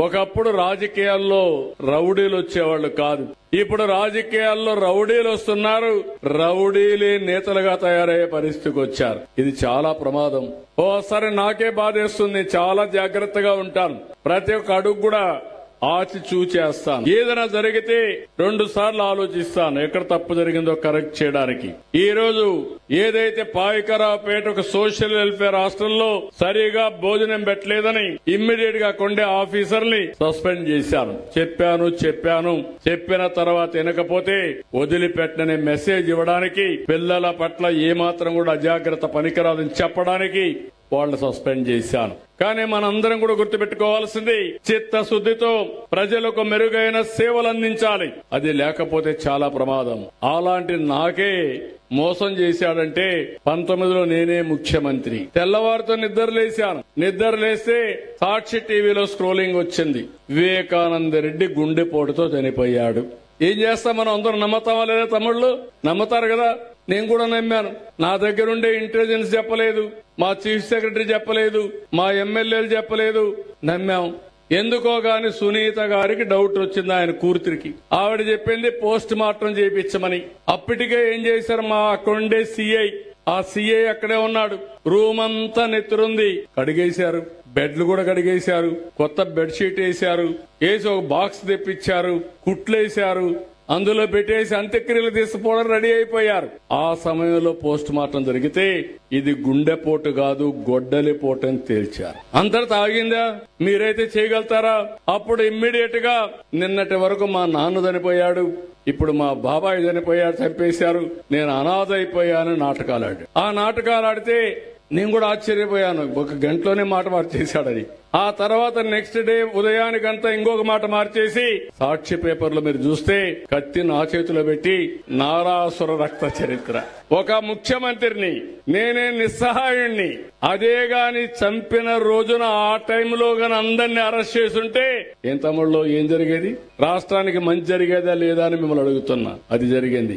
ఒకప్పుడు రాజకీయాల్లో రౌడీలు వచ్చేవాళ్ళు కాదు. ఇప్పుడు రాజకీయాల్లో రౌడీలు వస్తున్నారు. రౌడీలే నేతలుగా తయారయ్యే పరిస్థితికి వచ్చారు. ఇది చాలా ప్రమాదం. ఓసారి నాకే బాధేస్తుంది. చాలా జాగ్రత్తగా ఉంటాను. ప్రతి ఒక్క అడుగు కూడా ఆచి చూచేస్తాను ఏదైనా జరిగితే రెండు సార్లు ఆలోచిస్తాను. ఎక్కడ తప్పు జరిగిందో కరెక్ట్ చేయడానికి. ఈ రోజు ఏదైతే పాయకరావుపేట ఒక సోషల్ వెల్ఫేర్ హాస్టల్లో సరిగా భోజనం పెట్టలేదని ఇమ్మీడియట్గా కొండే ఆఫీసర్ని సస్పెండ్ చేశాను. చెప్పాను చెప్పాను. చెప్పిన తర్వాత వినకపోతే వదిలిపెట్టని మెసేజ్ ఇవ్వడానికి పిల్లల పట్ల ఏమాత్రం కూడా అజాగ్రత్త పనికిరాదని చెప్పడానికి వాళ్ళు సస్పెండ్ చేశాను. కానీ మనందరం కూడా గుర్తుపెట్టుకోవాల్సింది చిత్తశుద్ధితో ప్రజలకు మెరుగైన సేవలు అందించాలి. అది లేకపోతే చాలా ప్రమాదం. అలాంటి నాకే మోసం చేశాడంటే పంతొమ్మిదిలో నేనే ముఖ్యమంత్రి. తెల్లవారితో నిద్ర లేశాను నిద్ర లేస్తే సాక్షి టీవీలో స్క్రోలింగ్ వచ్చింది. వివేకానంద రెడ్డి గుండెపోటుతో చనిపోయాడు. ఏం చేస్తాం మనం? అందరం నమ్మతామా లేదా తమ్ముళ్ళు? నమ్ముతారు కదా? నేను కూడా నమ్మాను. నా దగ్గరుండే ఇంటెలిజెన్స్ చెప్పలేదు. మా చీఫ్ సెక్రటరీ చెప్పలేదు. మా ఎమ్మెల్యేలు చెప్పలేదు. నమ్మాం. ఎందుకో గాని సునీత గారికి డౌట్ వచ్చింది ఆయన కూతురికి. ఆవిడ చెప్పింది పోస్ట్ మార్టం చేయించమని. అప్పటికే ఏం చేశారు? మా అక్కడుండే సిఐ ఆ సిఐ అక్కడే ఉన్నాడు. రూమ్ అంతా నెత్తురుంది. కడిగేశారు. బెడ్లు కూడా కడిగేశారు. కొత్త బెడ్షీట్ వేశారు. వేసి ఒక బాక్స్ తెప్పించారు. కుట్లేశారు అందులో పెట్టేసి అంత్యక్రియలు తీసుకుపోవడం రెడీ అయిపోయారు. ఆ సమయంలో పోస్ట్ మార్టం జరిగితే ఇది గుండెపోటు కాదు గొడ్డలిపోటు అని తేల్చారు. అంతటా తాగిందా మీరైతే చేయగలుగుతారా? అప్పుడు ఇమ్మీడియట్గా నిన్నటి వరకు మా నాన్న చనిపోయాడు ఇప్పుడు మా బాబాయ్ చనిపోయాడు చంపేశారు. నేను అనాథ అయిపోయాను నాటకాలు ఆ నాటకాలు ఆడితే నేను కూడా ఆశ్చర్యపోయాను. ఒక గంటలోనే మాట మార్చేశాడని. ఆ తర్వాత నెక్స్ట్ డే ఉదయానికంతా ఇంకొక మాట మార్చేసి సాక్షి పేపర్లో మీరు చూస్తే కత్తి నా చేతిలో పెట్టి నారాసుర రక్త చరిత్ర. ఒక ముఖ్యమంత్రిని నేనే నిస్సహాయుణ్ణి. అదే గాని చంపిన రోజున ఆ టైంలో గాని అందరినీ అరెస్ట్ చేసుంటే ఏం తమ్ముళ్ళు ఏం జరిగేది? రాష్ట్రానికి మంచి జరిగేదా లేదా అని మిమ్మల్ని అడుగుతున్నా. అది జరిగింది.